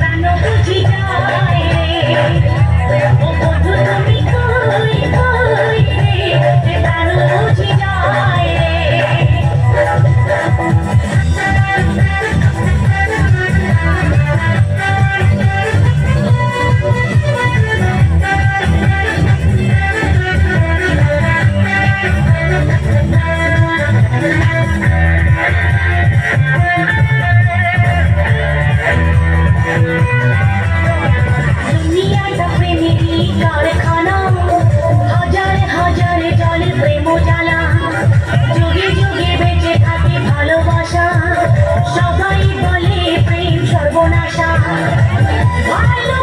প্রাণ বুঝি যায় I